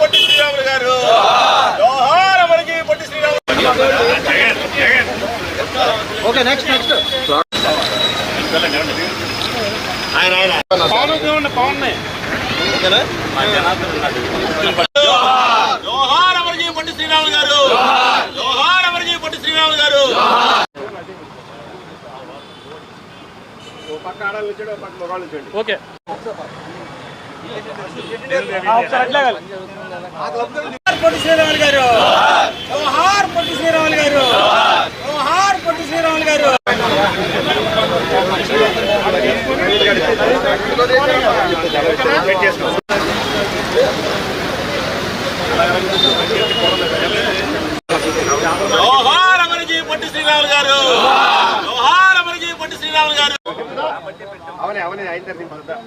పొట్టి శ్రీరాములు గారు వ్యవహారమడికి Potti Sriramulu okay next next ఆయన ఆయన పవన్ పవన్ ఓకేనా ఓకే. పొట్టి శ్రీరాములు గారు జోహార్ పొట్టి శ్రీరాములు గారు జోహార్ పొట్టి శ్రీరాములు గారు పొట్టి శ్రీరాములు గారు జోహార్ అమర్జీ పొట్టి శ్రీరాములు గారు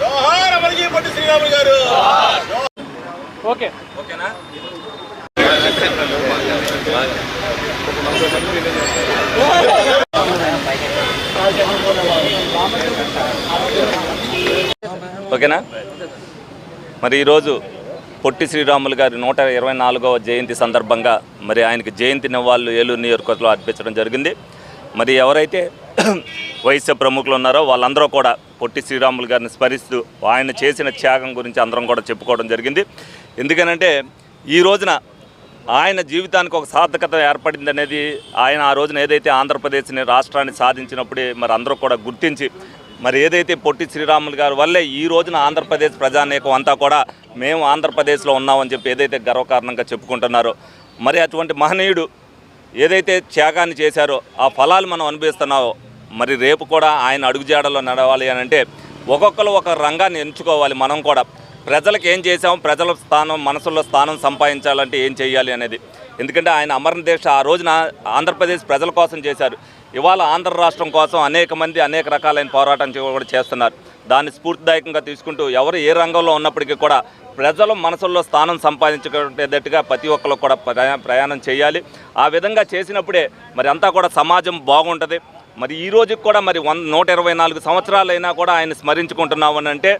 జోహార్ అమర్జీ పొట్టి శ్రీరాములు గారు. ఓకే. ఓకేనా? మరి ఈరోజు పొట్టి శ్రీరాములు గారి నూట ఇరవై నాలుగవ జయంతి సందర్భంగా మరి ఆయనకి జయంతి నివాళులు ఏలూరు నియోజకవర్గంలో అర్పించడం జరిగింది. మరి ఎవరైతే వైశ్య ప్రముఖులు ఉన్నారో వాళ్ళందరూ కూడా పొట్టి శ్రీరాములు గారిని స్మరిస్తూ ఆయన చేసిన త్యాగం గురించి అందరం కూడా చెప్పుకోవడం జరిగింది. ఎందుకనంటే ఈ రోజున ఆయన జీవితానికి ఒక సార్థకత ఏర్పడింది అనేది ఆయన ఆ రోజున ఏదైతే ఆంధ్రప్రదేశ్ని రాష్ట్రాన్ని సాధించినప్పుడే మరి అందరూ కూడా గుర్తించి మరి ఏదైతే పొట్టి శ్రీరాములు గారి వల్లే ఈ రోజున ఆంధ్రప్రదేశ్ ప్రజానేకం అంతా కూడా మేము ఆంధ్రప్రదేశ్లో ఉన్నామని చెప్పి ఏదైతే గర్వకారణంగా చెప్పుకుంటున్నారో మరి అటువంటి మహనీయుడు ఏదైతే త్యాగాన్ని చేశారో ఆ ఫలాలు మనం అనుభవిస్తున్నామో మరి రేపు కూడా ఆయన అడుగుజాడలో నడవాలి అని అంటే ఒక్కొక్కరు ఒక రంగాన్ని ఎంచుకోవాలి మనం కూడా. ప్రజలకు ఏం చేసాం ప్రజల స్థానం మనసులో స్థానం సంపాదించాలంటే ఏం చేయాలి అనేది. ఎందుకంటే ఆయన అమరణ దీక్ష ఆ రోజున ఆంధ్రప్రదేశ్ ప్రజల కోసం చేశారు. ఇవాళ ఆంధ్ర రాష్ట్రం కోసం అనేక మంది అనేక రకాలైన పోరాటం కూడా చేస్తున్నారు. దాన్ని స్ఫూర్తిదాయకంగా తీసుకుంటూ ఎవరు ఏ రంగంలో ఉన్నప్పటికీ కూడా ప్రజల మనసుల్లో స్థానం సంపాదించుకునేటట్టుగా ప్రతి ఒక్కరు కూడా ప్రయాణం చేయాలి. ఆ విధంగా చేసినప్పుడే మరి అంతా కూడా సమాజం బాగుంటుంది. మరి ఈ రోజుకి కూడా మరి వన్ నూట ఇరవై నాలుగు సంవత్సరాలైనా కూడా ఆయన స్మరించుకుంటున్నామని అంటే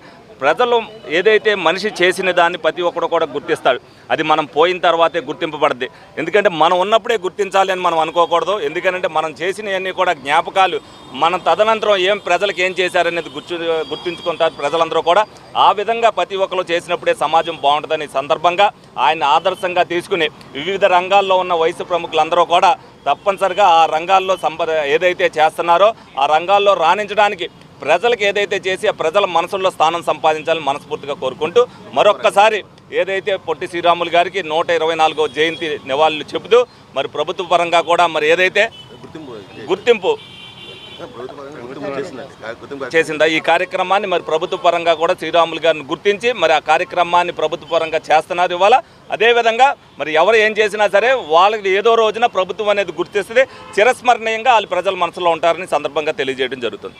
ప్రజలు ఏదైతే మనిషి చేసిన దాన్ని ప్రతి ఒక్కడు కూడా గుర్తిస్తాడు. అది మనం పోయిన తర్వాతే గుర్తింపబడద్ది. ఎందుకంటే మనం ఉన్నప్పుడే గుర్తించాలి అని మనం అనుకోకూడదు. ఎందుకంటే మనం చేసినవన్నీ కూడా జ్ఞాపకాలు. మనం తదనంతరం ఏం ప్రజలకు ఏం చేశారనేది గుర్తు గుర్తుంచుకుంటారు ప్రజలందరూ కూడా. ఆ విధంగా ప్రతి ఒక్కరు చేసినప్పుడే సమాజం బాగుంటుందని సందర్భంగా ఆయన ఆదర్శంగా తీసుకుని వివిధ రంగాల్లో ఉన్న వయసు ప్రముఖులందరూ కూడా తప్పనిసరిగా ఆ రంగాల్లో సంపద ఏదైతే చేస్తున్నారో ఆ రంగాల్లో రాణించడానికి ప్రజలకు ఏదైతే చేసి ఆ ప్రజల మనసుల్లో స్థానం సంపాదించాలని మనస్ఫూర్తిగా కోరుకుంటూ మరొక్కసారి ఏదైతే పొట్టి శ్రీరాములు గారికి నూట ఇరవై నాలుగో జయంతి నివాళులు చెబుతూ మరి ప్రభుత్వ పరంగా కూడా మరి ఏదైతే గుర్తింపు చేసిందా ఈ కార్యక్రమాన్ని మరి ప్రభుత్వ పరంగా కూడా శ్రీరాములు గారిని గుర్తించి మరి ఆ కార్యక్రమాన్ని ప్రభుత్వ పరంగా చేస్తున్నారు ఇవాళ. అదేవిధంగా మరి ఎవరు ఏం చేసినా సరే వాళ్ళకి ఏదో రోజున ప్రభుత్వం అనేది గుర్తిస్తుంది. చిరస్మరణీయంగా వాళ్ళు ప్రజల మనసులో ఉంటారని సందర్భంగా తెలియజేయడం జరుగుతుంది.